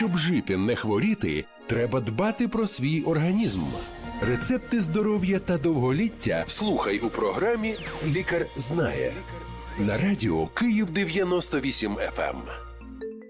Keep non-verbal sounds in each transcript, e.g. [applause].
Щоб жити, не хворіти, треба дбати про свій організм. Рецепти здоров'я та довголіття слухай у програмі Лікар знає на радіо Київ 98 FM.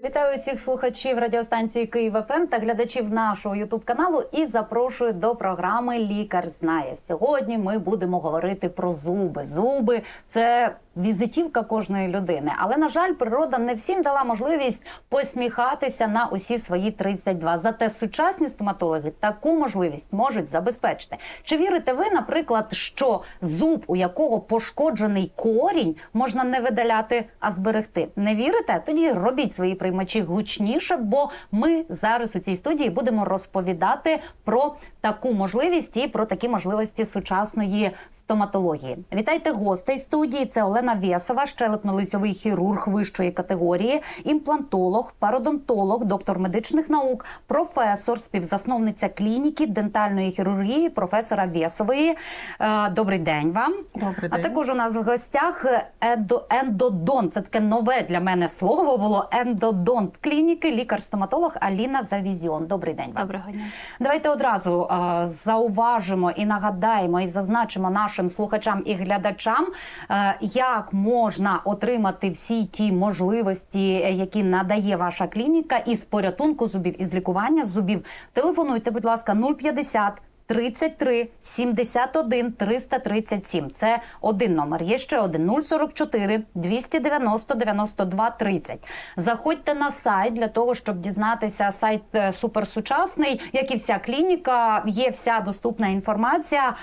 Вітаю усіх слухачів радіостанції Київ ФМ та глядачів нашого Ютуб каналу і запрошую до програми Лікар знає. Сьогодні ми будемо говорити про зуби. Зуби це візитівка кожної людини. Але на жаль, природа не всім дала можливість посміхатися на усі свої 32. Зате сучасні стоматологи таку можливість можуть забезпечити. Чи вірите ви, наприклад, що зуб, у якого пошкоджений корінь, можна не видаляти, а зберегти? Не вірите? Тоді робіть свої приймачі гучніше, бо ми зараз у цій студії будемо розповідати про таку можливість і про такі можливості сучасної стоматології. Вітайте гостей студії. Це Олена Вєсова, щелепно-лицьовий хірург вищої категорії, імплантолог, пародонтолог, доктор медичних наук, професор, співзасновниця клініки дентальної хірургії, професора Вєсової. Е, Добрий день вам. Добрий А також у нас в гостях едо, ендодонт. Це таке нове для мене слово було ендодонт клініки, лікар-стоматолог Аліна Завізіон. Добрий день вам. Доброго дня. Давайте одразу е, зауважимо і нагадаємо і зазначимо нашим слухачам і глядачам, е, як можна отримати всі ті можливості, е, які надає ваша клініка із порятунку зубів, із лікування зубів. Телефонуйте, будь ласка, 050 33 71 337. Це один номер. Є ще один 044 290 92 30. Заходьте на сайт для того, щоб дізнатися. Сайт е, суперсучасний, як і вся клініка. Є вся доступна інформація.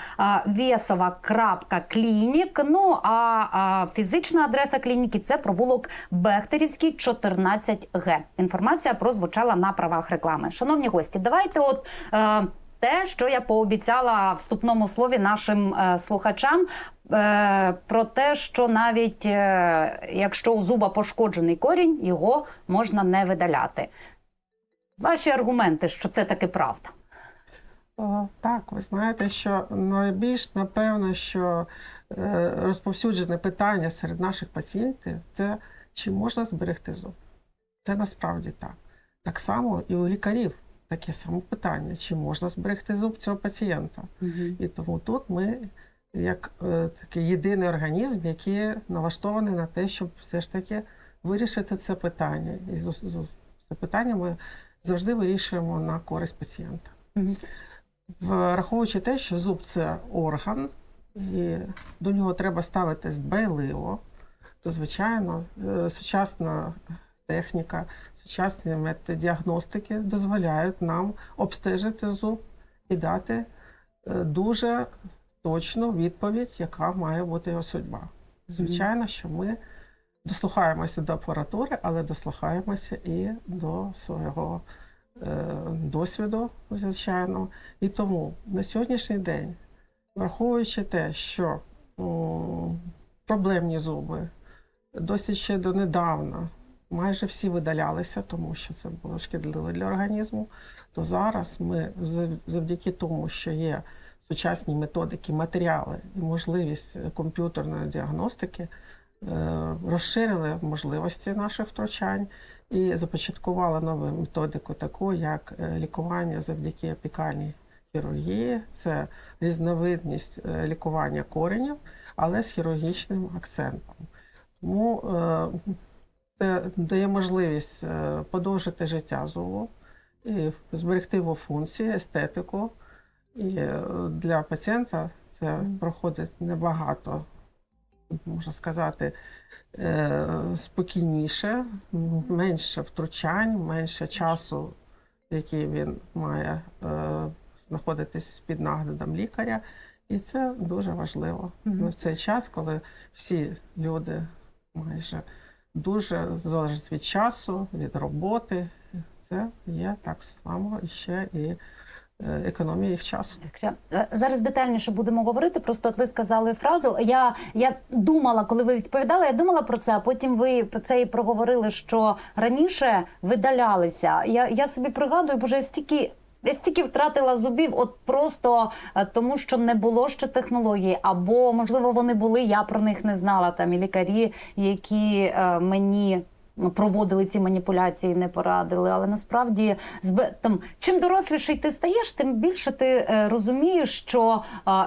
Вєсова.клінік. Ну а, фізична адреса клініки це провулок Бехтерівський, 14Г. Інформація прозвучала на правах реклами. Шановні гості, давайте от. Те, що я пообіцяла вступному слові нашим е, слухачам, е, про те, що навіть е, якщо у зуба пошкоджений корінь, його можна не видаляти. Ваші аргументи, що це таки правда. Так, ви знаєте, що найбільш напевно, що е, розповсюджене питання серед наших пацієнтів це чи можна зберегти зуб. Це насправді так. Так само і у лікарів таке саме питання, чи можна зберегти зуб цього пацієнта. І тому тут ми, як е, такий єдиний організм, який налаштований на те, щоб все ж таки вирішити це питання. І з- з- це питання ми завжди вирішуємо на користь пацієнта. Мгм. Враховуючи те, що зуб це орган, і до нього треба ставитись дбайливо, то, звичайно, е, сучасна техніка, сучасні методи діагностики дозволяють нам обстежити зуб і дати е, дуже точну відповідь, яка має бути його судьба. Звичайно, що ми дослухаємося до апаратури, але дослухаємося і до свого е, досвіду, звичайно. І тому на сьогоднішній день, враховуючи те, що проблемні зуби досить ще донедавна майже всі видалялися, тому що це було шкідливо для організму, то зараз ми завдяки тому, що є сучасні методики, матеріали і можливість е, комп'ютерної діагностики, е, розширили можливості наших втручань і започаткували нову методику, таку як е, лікування завдяки апікальній хірургії. Це різновидність лікування коренів, але з хірургічним акцентом. Тому це дає можливість е, подовжити життя зубу і зберегти його функції, естетику. І е, для пацієнта це проходить небагато, можна сказати, е, спокійніше, менше втручань, менше часу, який він має знаходитись під наглядом лікаря. І це дуже важливо Мгм. в цей час, коли всі люди майже дуже залежить від часу, від роботи. Це є так само ще і е, економія їх часу. Якщо е, зараз детальніше будемо говорити, просто от ви сказали фразу. Я, я думала, коли ви відповідали, я думала про це, а потім ви це і проговорили, що раніше видалялися. Я, я собі пригадую, боже, я стільки. Я стільки втратила зубів, от просто е, тому, що не було ще технології, або можливо вони були, я про них не знала. Там і лікарі, які е, мені проводили ці маніпуляції, не порадили. Але насправді там чим доросліший ти стаєш, тим більше ти е, розумієш, що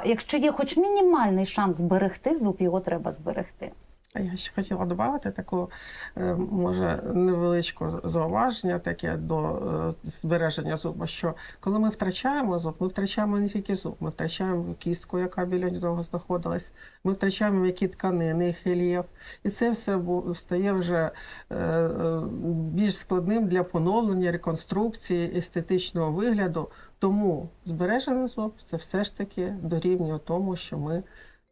якщо є хоч мінімальний шанс зберегти зуб, його треба зберегти. А я ще хотіла додати таку, е, може, невеличку зауваження таке до е, збереження зуба, що коли ми втрачаємо зуб, ми втрачаємо не тільки зуб, ми втрачаємо кістку, яка біля нього знаходилась, ми втрачаємо м'які тканини, їх рельєф. І це все стає вже е, більш складним для поновлення, реконструкції, естетичного вигляду. Тому збережений зуб це все ж таки дорівнює тому, що ми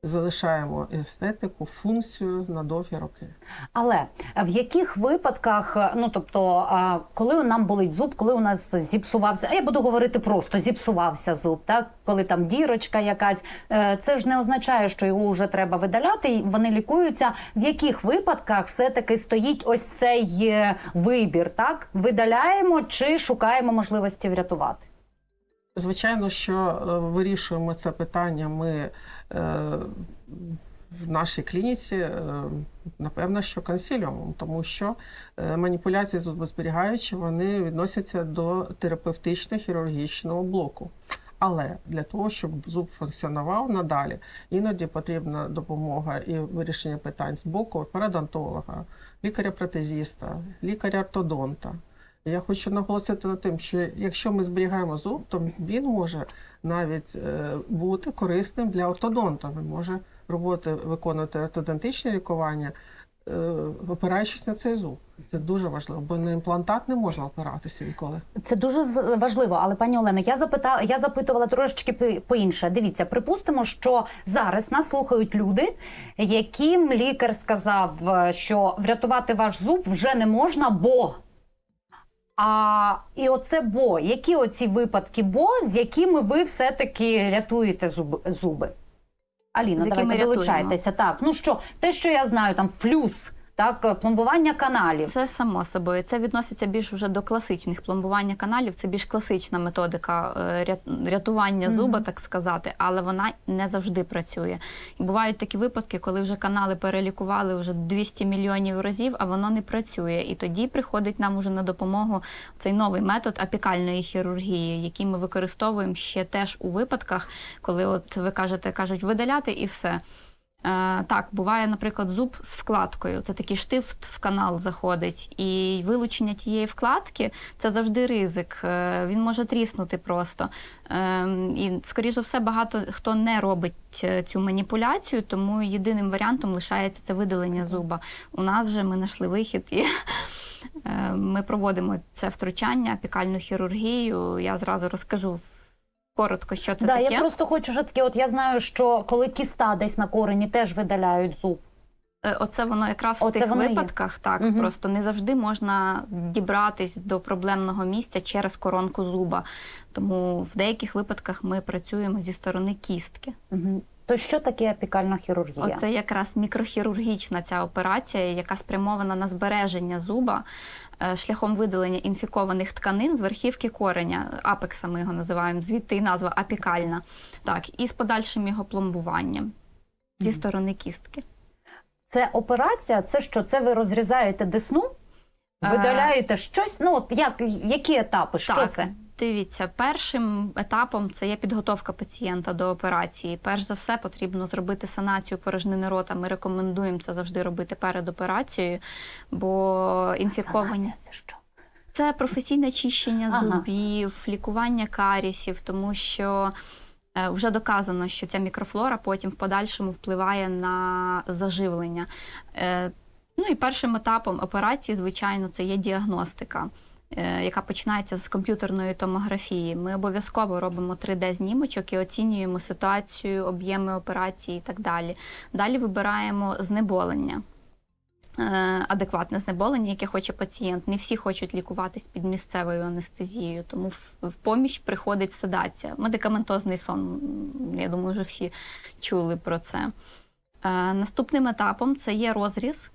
залишаємо естетику, функцію на довгі роки. Але в яких випадках, ну тобто, коли нам болить зуб, коли у нас зіпсувався, а я буду говорити просто зіпсувався зуб, так коли там дірочка якась, е, це ж не означає, що його вже треба видаляти. Вони лікуються. В яких випадках все таки стоїть ось цей е, вибір? Так видаляємо чи шукаємо можливості врятувати? Звичайно, що е, вирішуємо це питання ми е, в нашій клініці, е, напевно, що консиліумом, тому що маніпуляції зубозберігаючі вони відносяться до терапевтично-хірургічного блоку. Але для того, щоб зуб функціонував надалі, іноді потрібна допомога і вирішення питань з боку парадонтолога, лікаря-протезіста, лікаря-ортодонта. Я хочу наголосити на тим, що якщо ми зберігаємо зуб, то він може навіть е, бути корисним для ортодонта. Він може роботи виконувати ортодонтичне лікування, е, опираючись на цей зуб. Це дуже важливо, бо на імплантат не можна опиратися ніколи. Це дуже важливо, але пані Олено, я запитала, я запитувала трошечки по- по-інше. Дивіться, припустимо, що зараз нас слухають люди, яким лікар сказав, е, що врятувати ваш зуб вже не можна, бо. А і оце бо. Які оці випадки бо, з якими ви все-таки рятуєте зуб, зуби? Аліна, давайте долучайтеся. Так, ну що, те, що я знаю, там флюс, так, пломбування каналів. Це само собою. Це відноситься більш вже до класичних пломбування каналів. Це більш класична методика е, ря- рятування зуба, так сказати, але вона не завжди працює. І бувають такі випадки, коли вже канали перелікували вже 200 мільйонів разів, а воно не працює. І тоді приходить нам уже на допомогу цей новий метод апікальної хірургії, який ми використовуємо ще теж у випадках, коли от ви кажете, кажуть видаляти і все. Е, так, буває, наприклад, зуб з вкладкою. Це такий штифт в канал заходить. І вилучення тієї вкладки це завжди ризик. Е, він може тріснути просто. Е, і, скоріш за все, багато хто не робить е, цю маніпуляцію, тому єдиним варіантом лишається це видалення зуба. У нас же ми знайшли вихід і. [laughs] Ми проводимо це втручання, апікальну хірургію. Я зразу розкажу коротко, що це да, таке. я просто хочу вже таке. От я знаю, що коли кіста десь на корені теж видаляють зуб. Е, Оце воно якраз Оце в тих випадках є. так угу. просто не завжди можна дібратись до проблемного місця через коронку зуба. Тому в деяких випадках ми працюємо зі сторони кістки. Угу. То що таке апікальна хірургія? Оце якраз мікрохірургічна ця операція, яка спрямована на збереження зуба е, шляхом видалення інфікованих тканин з верхівки кореня. Апекса ми його називаємо, звідти і назва апікальна. Так, і з подальшим його пломбуванням зі сторони кістки. Це операція, це що? Це ви розрізаєте десну, Е, видаляєте щось? Ну от як які етапи? Що Так, це? Дивіться, першим етапом це є підготовка пацієнта до операції. Перш за все, потрібно зробити санацію порожнини рота. Ми рекомендуємо це завжди робити перед операцією, бо інфіковані Санація це що? це професійне чищення Ага. зубів, лікування карісів, тому що. е, Вже доказано, що ця мікрофлора потім в подальшому впливає на заживлення. Е, Ну і першим етапом операції, звичайно, це є діагностика, яка починається з комп'ютерної томографії. Ми обов'язково робимо 3D-знімочок і оцінюємо ситуацію, об'єми операції і так далі. Далі вибираємо знеболення. е, Адекватне знеболення, яке хоче пацієнт. Не всі хочуть лікуватись під місцевою анестезією, тому в, в поміч приходить седація. Медикаментозний сон. Я думаю, вже всі чули про це. Е, Наступним етапом це є розріз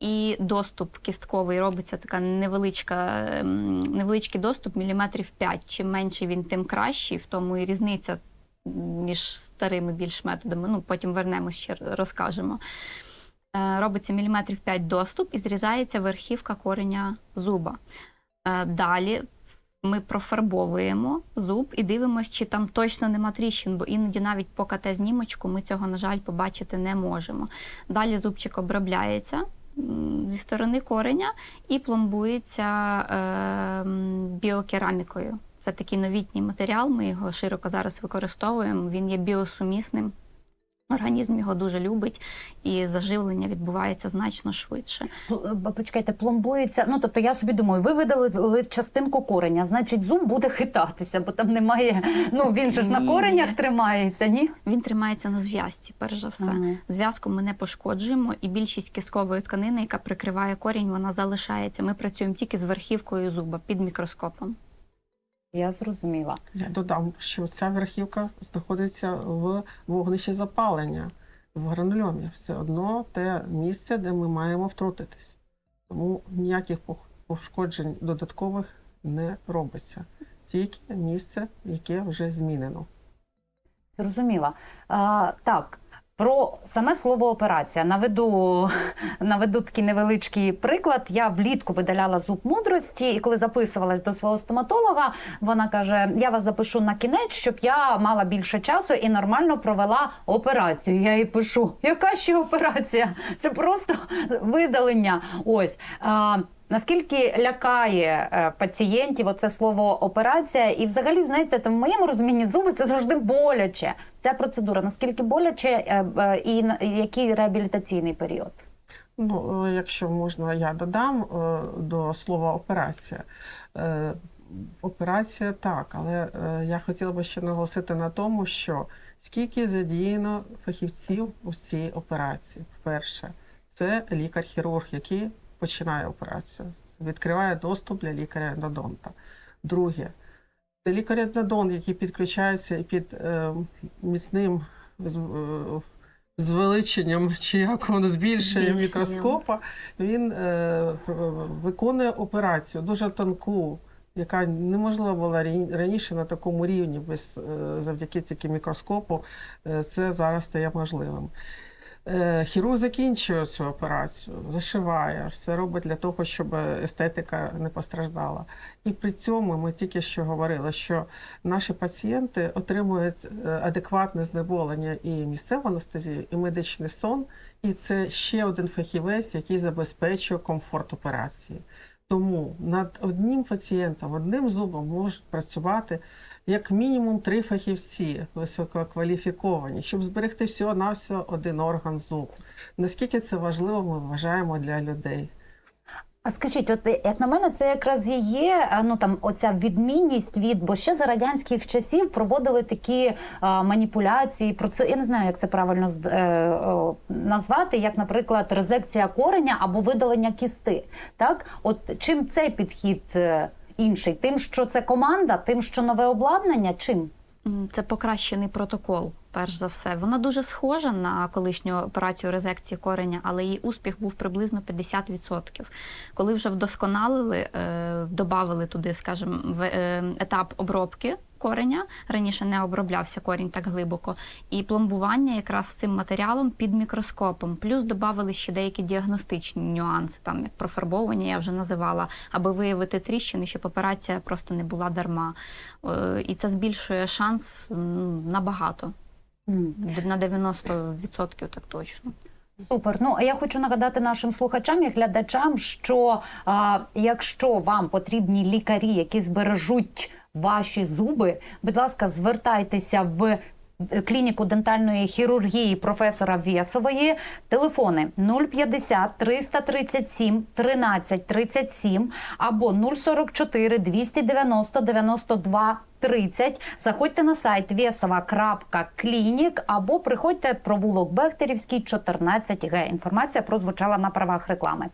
і доступ кістковий. Робиться така невеличка, ем, невеличкий доступ, міліметрів 5. Чим менший він, тим кращий. В тому і різниця між старими більш методами. Ну, потім вернемось ще розкажемо. е, робиться міліметрів 5 доступ і зрізається верхівка кореня зуба. Е, Далі ми профарбовуємо зуб і дивимося, чи там точно нема тріщин, бо іноді навіть по КТ-знімочку ми цього, на жаль, побачити не можемо. Далі зубчик обробляється зі сторони кореня і пломбується е, біокерамікою. Це такий новітній матеріал, ми його широко зараз використовуємо. Він є біосумісним. Організм його дуже любить, і заживлення відбувається значно швидше. П- Почекайте, пломбується. Ну тобто я собі думаю, ви видали частинку кореня, значить зуб буде хитатися, бо там немає. Ну він же ж на Ні. коренях тримається, ні? Він тримається на зв'язці, перш за все. Зв'язку ми не пошкоджуємо, і більшість кісткової тканини, яка прикриває корінь, вона залишається. Ми працюємо тільки з верхівкою зуба під мікроскопом. Я зрозуміла. Я додам, що ця верхівка знаходиться в вогнищі запалення в гранульомі. Все одно те місце, де ми маємо втрутитись. Тому ніяких пошкоджень додаткових не робиться. Тільки місце, яке вже змінено. Зрозуміла. А, так. Про саме слово операція наведу, [laughs] наведу такий невеличкий приклад. Я влітку видаляла зуб мудрості, і коли записувалась до свого стоматолога, вона каже: Я вас запишу на кінець, щоб я мала більше часу і нормально провела операцію. Я їй пишу: яка ще операція? Це просто видалення. Ось. Наскільки лякає е, пацієнтів оце слово операція, і взагалі, знаєте, там в моєму розумінні зуби це завжди боляче. Ця процедура наскільки боляче е, е, і який реабілітаційний період? Ну, якщо можна, я додам до слова операція. Операція так, але я хотіла би ще наголосити на тому, що скільки задіяно фахівців у цій операції. Перше, це лікар-хірург, який починає операцію, відкриває доступ для лікаря-ендодонта. Друге, це лікар-ендодонт, який підключається під е, міцним з- е, звеличенням чи як воно збільшенням мікроскопа, він е, виконує операцію дуже тонку, яка неможлива була раніше на такому рівні, без, е, завдяки тільки мікроскопу. Е, це зараз стає можливим. Е, Хірург закінчує цю операцію, зашиває, все робить для того, щоб естетика не постраждала. І при цьому ми тільки що говорили, що наші пацієнти отримують е, адекватне знеболення і місцеву анестезію, і медичний сон. І це ще один фахівець, який забезпечує комфорт операції. Тому над одним пацієнтом, одним зубом можуть працювати як мінімум три фахівці висококваліфіковані, щоб зберегти всього навсього один орган зуб. Наскільки це важливо, ми вважаємо для людей. А скажіть, от як на мене, це якраз і є ну там оця відмінність від, бо ще за радянських часів проводили такі а, маніпуляції. Про це я не знаю, як це правильно е, о, назвати, як, наприклад, резекція кореня або видалення кісти. Так, от чим цей підхід е, інший? Тим, що це команда, тим, що нове обладнання, чим? Це покращений протокол, перш за все. Вона дуже схожа на колишню операцію резекції кореня, але її успіх був приблизно 50%. Коли вже вдосконалили, е, додали туди, скажімо, е, етап обробки кореня. Раніше не оброблявся корінь так глибоко. І пломбування якраз цим матеріалом під мікроскопом. Плюс додали ще деякі діагностичні нюанси, там як профарбовування, я вже називала, аби виявити тріщини, щоб операція просто не була дарма. Е, І це збільшує шанс набагато. На 90% так точно. Супер. Ну а я хочу нагадати нашим слухачам і глядачам, що а, якщо вам потрібні лікарі, які збережуть ваші зуби, будь ласка, звертайтеся в. Клініку дентальної хірургії професора Вєсової. Телефони 050 337 13 37 або 044 290 92 30. Заходьте на сайт вєсова.клінік або приходьте провулок Бехтерівський, 14Г. Інформація прозвучала на правах реклами.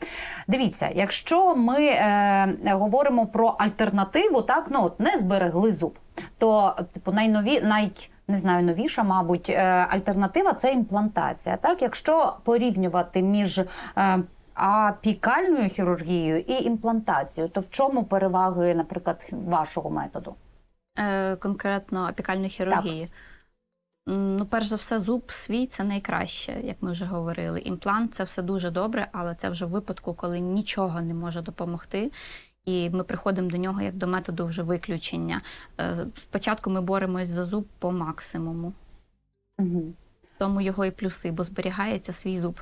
Дивіться, якщо ми е, говоримо про альтернативу, так ну от не зберегли зуб, то типу найнові най. Не знаю, новіша, мабуть, е, альтернатива це імплантація. Так, якщо порівнювати між е, апікальною хірургією і імплантацією, то в чому переваги, наприклад, вашого методу? Е, Конкретно апікальної хірургії. М, Ну, перш за все, зуб свій це найкраще, як ми вже говорили. Імплант це все дуже добре, але це вже в випадку, коли нічого не може допомогти. І ми приходимо до нього як до методу вже виключення. Е, Спочатку ми боремось за зуб по максимуму, Мгм. тому його і плюси, бо зберігається свій зуб.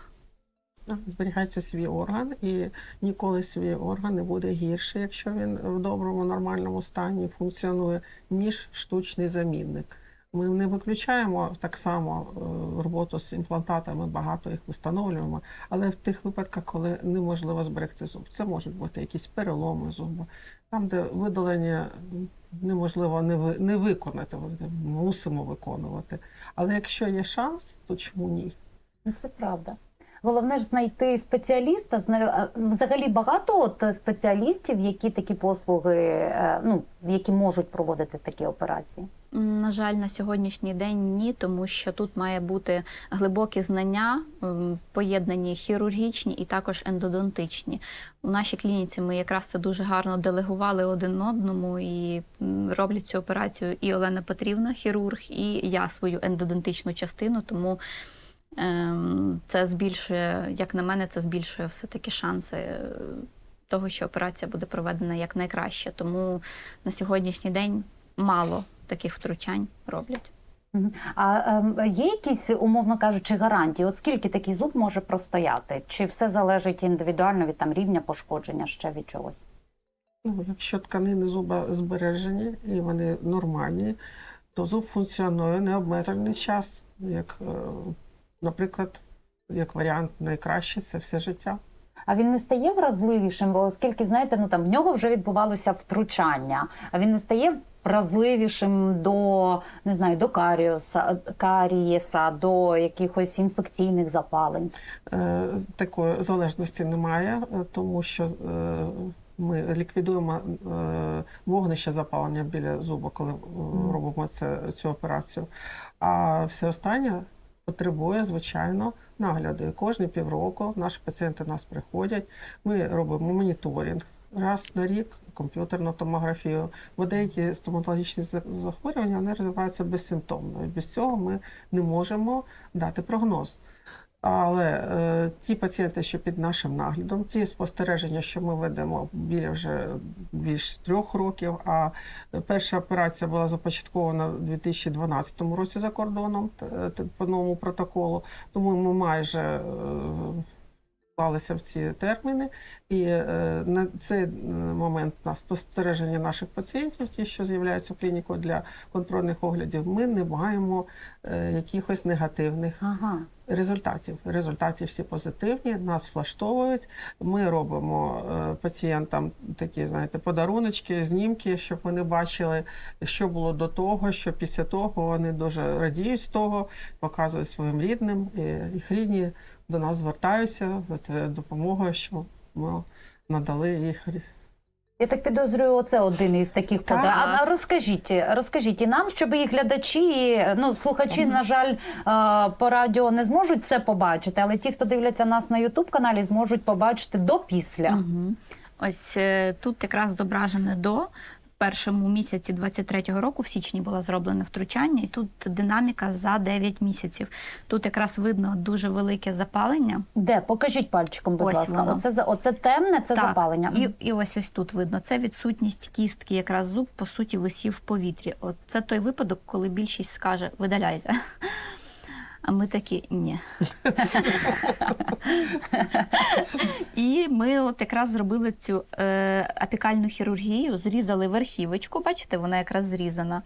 Зберігається свій орган, і ніколи свій орган не буде гірше, якщо він в доброму, нормальному стані функціонує, ніж штучний замінник. Ми не виключаємо так само е, роботу з імплантатами, багато їх встановлюємо, але в тих випадках, коли неможливо зберегти зуб, це можуть бути якісь переломи зубу, там, де видалення неможливо не, ви, не виконати, мусимо виконувати. Але якщо є шанс, то чому ні? Ну, Це правда. Головне ж знайти спеціаліста. Взагалі багато от спеціалістів, які такі послуги, е, ну які можуть проводити такі операції. На жаль, на сьогоднішній день ні, тому що тут має бути глибокі знання, поєднані хірургічні і також ендодонтичні. У нашій клініці ми якраз це дуже гарно делегували один одному і роблять цю операцію і Олена Петрівна, хірург, і я свою ендодонтичну частину. Тому це збільшує, як на мене, це збільшує все-таки шанси. е, Того, що операція буде проведена як найкраще. Тому на сьогоднішній день мало таких втручань роблять. А ем, є якісь, умовно кажучи, гарантії? От скільки такий зуб може простояти? Чи все залежить індивідуально від там рівня пошкодження ще від чогось? Ну, якщо тканини зуба збережені і вони нормальні, то зуб функціонує необмежений час. Як, е, наприклад, як варіант найкраще це все життя. А він не стає вразливішим, бо оскільки знаєте, ну там в нього вже відбувалося втручання. А він не стає вразливішим до не знаю, до каріуса, карієса, до якихось інфекційних запалень. Е, Такої залежності немає, е, тому що е, ми ліквідуємо е, вогнище запалення біля зуба, коли е, робимо це, цю операцію. А все останнє потребує, звичайно, нагляду. І кожні півроку наші пацієнти до нас приходять, ми робимо моніторинг. Раз на рік комп'ютерну томографію, бо деякі стоматологічні захворювання вони розвиваються безсимптомно. І без цього ми не можемо дати прогноз. Але е, ті пацієнти, що під нашим наглядом, ті спостереження, що ми ведемо біля вже більш трьох років. А перша операція була започаткована у 2012 році за кордоном по новому протоколу. Тому ми майже е, вклалися в ці терміни. І е, на цей е, момент на спостереження наших пацієнтів, ті, що з'являються в клініку для контрольних оглядів, ми не маємо е, якихось негативних Ага. Результатів. Результати всі позитивні, нас влаштовують. Ми робимо е, пацієнтам такі, знаєте, подаруночки, знімки, щоб вони бачили, що було до того, що після того вони дуже радіють з того, показують своїм рідним, і їх рідні до нас звертаються за допомогою, що ми надали їх. Я так підозрюю, оце один із таких Так. А, а розкажіть, розкажіть і нам, щоб і глядачі, і, ну слухачі, на жаль, по радіо не зможуть це побачити, але ті, хто дивляться нас на Ютуб каналі, зможуть побачити до після. Угу. Ось е, тут якраз зображене до. Першому місяці 23-го року в січні було зроблене втручання, і тут динаміка за 9 місяців. Тут якраз видно дуже велике запалення. Де покажіть пальчиком, будь Ось ласка. воно. Оце оце темне, це Так, запалення. І, і ось ось тут видно. Це відсутність кістки. Якраз зуб по суті висів в повітрі. От це той випадок, коли більшість скаже видаляйте. А ми такі ні. [laughs] Ми от якраз зробили цю е, апікальну хірургію, зрізали верхівочку, бачите, вона якраз зрізана.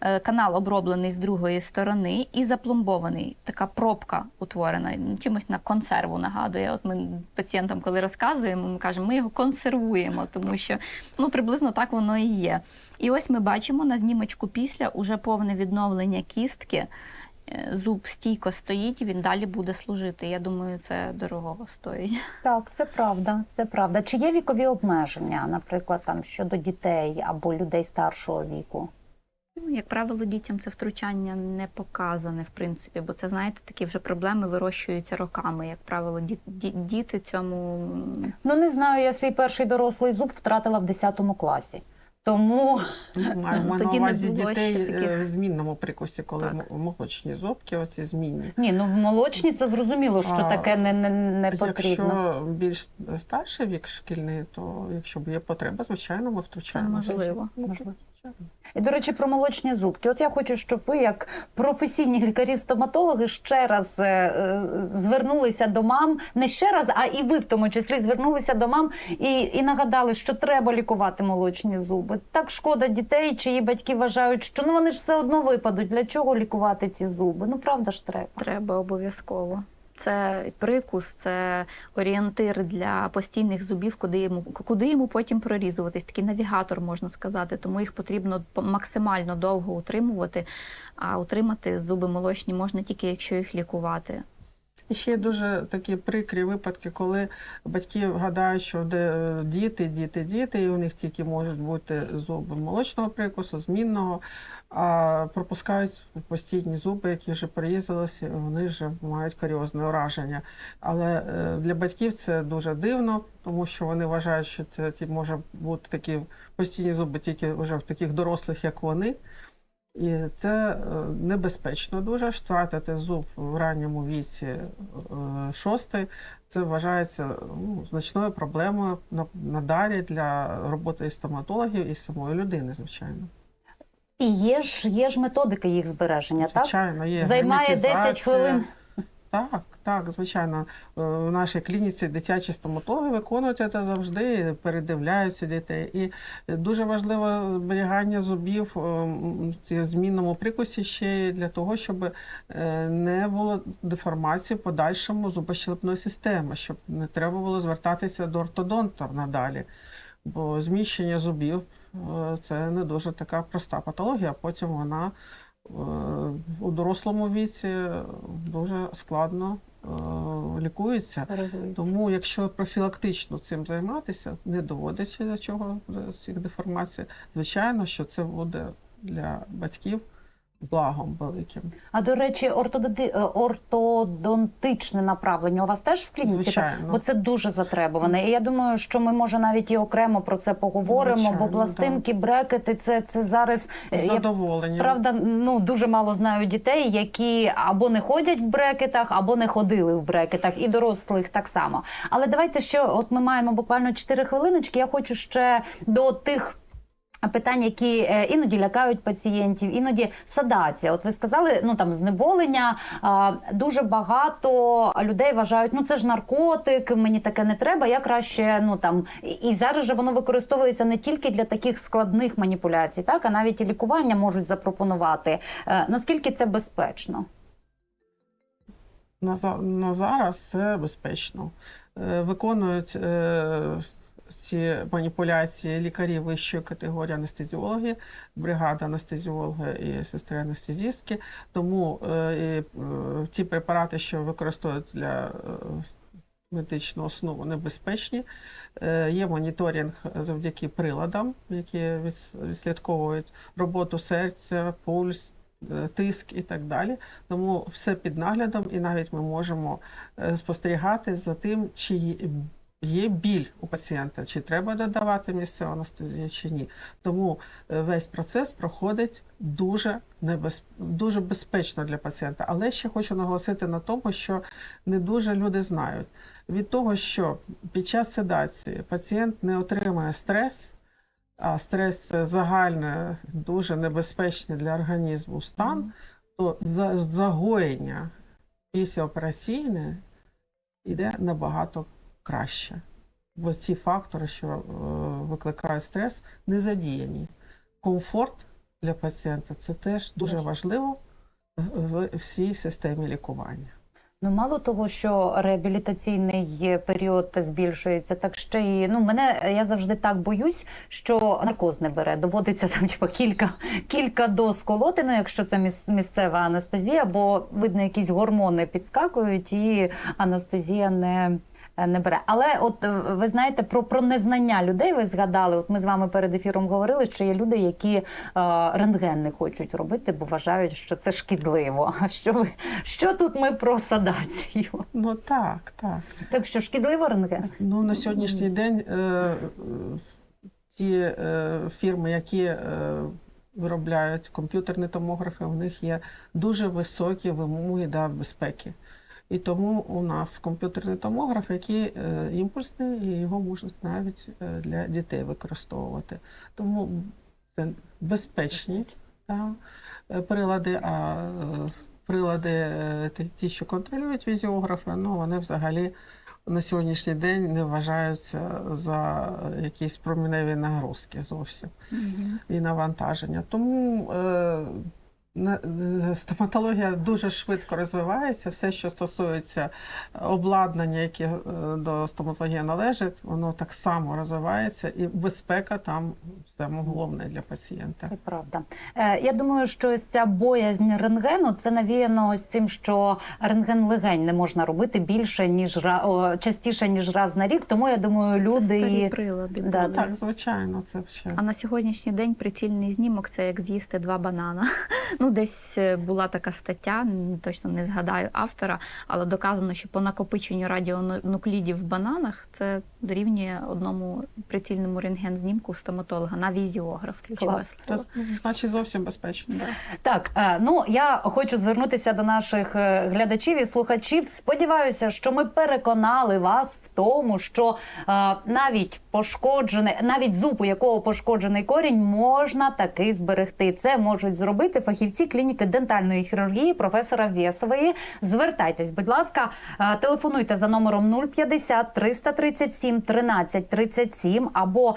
Е, канал оброблений з другої сторони і запломбований. Така пробка утворена, чимось на консерву нагадує. От ми пацієнтам, коли розказуємо, ми кажемо, ми його консервуємо, тому що ну, приблизно так воно і є. І ось ми бачимо на знімочку після уже повне відновлення кістки. Е, Зуб стійко стоїть, він далі буде служити. Я думаю, це дорого стоїть. Так, це правда, це правда. Чи є вікові обмеження, наприклад, там щодо дітей або людей старшого віку? Ну, Як правило, дітям це втручання не показане, в принципі, бо це, знаєте, такі вже проблеми вирощуються роками. Як правило, ді- ді- діти цьому Ну не знаю, я свій перший дорослий зуб втратила в 10 класі. Тому Маємо [laughs] на увазі було дітей таких. е, в змінному прикусі, коли Так. молочні зубки, оці змінні. ні, ну в молочні це зрозуміло, що А, таке не, не, не потрібно. Якщо більш старший вік шкільний, то якщо є потреба, звичайно, ми втручаємо. можливо, Ну, можливо. І, до речі, про молочні зубки. От я хочу, щоб ви, як професійні лікарі-стоматологи, ще раз е, е, звернулися до мам, не ще раз, а і ви в тому числі звернулися до мам і, і нагадали, що треба лікувати молочні зуби. Так шкода дітей, чиї батьки вважають, що ну вони ж все одно випадуть. Для чого лікувати ці зуби? Ну правда ж треба. Треба обов'язково. Це прикус, це орієнтир для постійних зубів, куди йому куди йому потім прорізуватись. Такий навігатор можна сказати. Тому їх потрібно по- максимально довго утримувати. А утримати зуби молочні можна тільки якщо їх лікувати. І ще дуже такі прикрі випадки, коли батьки гадають, що де е, діти, діти, діти, і у них тільки можуть бути зуби молочного прикусу, змінного, а пропускають постійні зуби, які вже порізалися, вони вже мають каріозне ураження. Але е, для батьків це дуже дивно, тому що вони вважають, що це ті- може бути такі постійні зуби тільки вже в таких дорослих, як вони. І це е, небезпечно дуже втратити зуб в ранньому віці е, шостий. Це вважається ну, значною проблемою надалі для роботи і стоматологів, і самої людини, звичайно. І є ж є ж методики їх збереження, так? Звичайно, є Займає 10 хвилин. Так, так, звичайно. Е, В нашій клініці дитячі стоматологи виконують це завжди, передивляються дітей. І дуже важливо зберігання зубів е, в змінному прикусі ще для того, щоб е, не було деформації в подальшому зубощелепної системи, щоб не треба було звертатися до ортодонта надалі. Бо зміщення зубів це не дуже така проста патологія, потім вона у дорослому віці дуже складно е, лікується. Тому, якщо профілактично цим займатися, не доводячи до чого до цих деформацій, звичайно, що це буде для батьків благом великим. А до речі, ортодонти... е, ортодонтичне направлення у вас теж в клініці? Звичайно. Бо це дуже затребуване. І я думаю, що ми може навіть і окремо про це поговоримо, Звичайно, бо пластинки, брекети це, це зараз е, З я. Правда, ну дуже мало знаю дітей, які або не ходять в брекетах, або не ходили в брекетах, і дорослих так само. Але давайте ще, от ми маємо буквально 4 хвилиночки. Я хочу ще до тих. Питань, які е, іноді лякають пацієнтів, іноді седація. От ви сказали, ну там знеболення. Дуже багато людей вважають, ну це ж наркотик, мені таке не треба. Я краще ну там і- і зараз же воно використовується не тільки для таких складних маніпуляцій, так а навіть і лікування можуть запропонувати. Е, наскільки це безпечно? На, на зараз це безпечно. Е, Виконують ці маніпуляції лікарі вищої категорії анестезіологи, бригада анестезіолога і сестри анестезістки. Тому е, е, ті препарати, що використовують для е, медичного сну, небезпечні. Е, Є моніторинг завдяки приладам, які відслідковують роботу серця, пульс. е, Тиск і так далі, тому все під наглядом, і навіть ми можемо е, спостерігати за тим, чи є- біль у пацієнта, чи треба додавати місцеву анестезію, чи ні. Тому е, весь процес проходить дуже небез... дуже безпечно для пацієнта. Але ще хочу наголосити на тому, що не дуже люди знають. Від того, що під час седації пацієнт не отримує стрес, а стрес це загальне, дуже небезпечний для організму стан, то за- загоєння післяопераційне йде набагато краще. Бо ці фактори, що е, викликають стрес, не задіяні. Комфорт для пацієнта це теж дуже важливо в всій системі лікування. Ну, мало того, що реабілітаційний період збільшується, так ще й ну мене я завжди так боюсь, що наркоз не бере. Доводиться там типу, кілька кілька доз колоти, ну якщо це міс- місцева анестезія, бо видно, якісь гормони підскакують, і анестезія не. Не бере, але от е, ви знаєте про, про незнання людей. Ви згадали. От ми з вами перед ефіром говорили, що є люди, які е, рентген не хочуть робити, бо вважають, що це шкідливо. А що ви що тут ми про садацію? Ну так, так. Так що шкідливо рентген? Ну на сьогоднішній день е, е, ті е, фірми, які е, виробляють комп'ютерні томографи, у них є дуже високі вимоги до безпеки. І тому у нас комп'ютерний томограф, який е, імпульсний, і його можуть навіть е, для дітей використовувати. Тому це безпечні та, е, прилади, а прилади, ті- що контролюють візіографи, ну вони взагалі на сьогоднішній день не вважаються за якісь проміневі нагрузки зовсім і навантаження. Тому стоматологія дуже швидко розвивається. Все, що стосується обладнання, яке е, до стоматології належить, воно так само розвивається, і безпека там саме головне для пацієнта. Це правда. Е, я думаю, що ця боязнь рентгену це навіяно ось цим, що рентген легень не можна робити більше ніж частіше ніж раз на рік. Тому я думаю, люди Це старі і прилади. Да. Так, звичайно, це ще. А на сьогоднішній день прицільний знімок це як з'їсти два банана. Ну, десь е, була така стаття, точно не згадаю автора, але доказано, що по накопиченню радіонуклідів в бананах це дорівнює одному прицільному рентген-знімку стоматолога на візіограф. Ключове слово. Значить зовсім безпечно. Так, е, ну я хочу звернутися до наших е, глядачів і слухачів. Сподіваюся, що ми переконали вас в тому, що навіть пошкоджений, навіть зуб, у якого пошкоджений корінь, можна таки зберегти. Це можуть зробити фахівці клініки дентальної хірургії професора Вєсової. Звертайтесь, будь ласка, е, телефонуйте за номером 050 337 13 37 або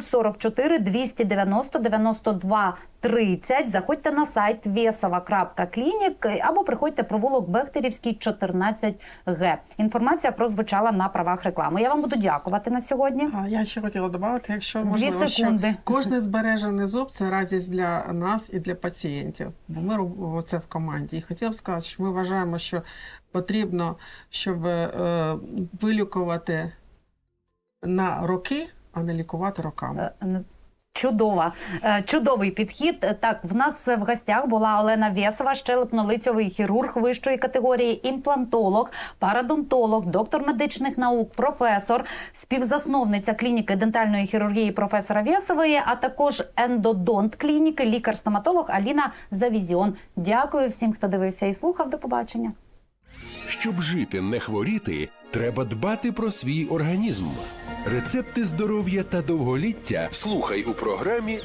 044 290 92 30. Заходьте на сайт vesova.клінік або приходьте провулок Бехтерівський, 14Г. Інформація прозвучала на правах реклами. Я вам буду дякувати на сьогодні. А я ще хотіла додати, якщо Дві можливо, секунди. що кожний збережений зуб це радість для нас і для пацієнтів. Бо ми робимо це в команді. І хотів б сказати, що ми вважаємо, що потрібно, щоб е, вилікувати на роки, а не лікувати роками. Е, Чудова, Е, чудовий підхід. Е, Так, в нас в гостях була Олена Вєсова, щелепно-лицьовий хірург вищої категорії, імплантолог, парадонтолог, доктор медичних наук, професор, співзасновниця клініки дентальної хірургії професора Вєсової, а також ендодонт клініки, лікар-стоматолог Аліна Завізіон. Дякую всім, хто дивився і слухав. До побачення. Щоб жити, не хворіти, треба дбати про свій організм. Рецепти здоров'я та довголіття. Слухай у програмі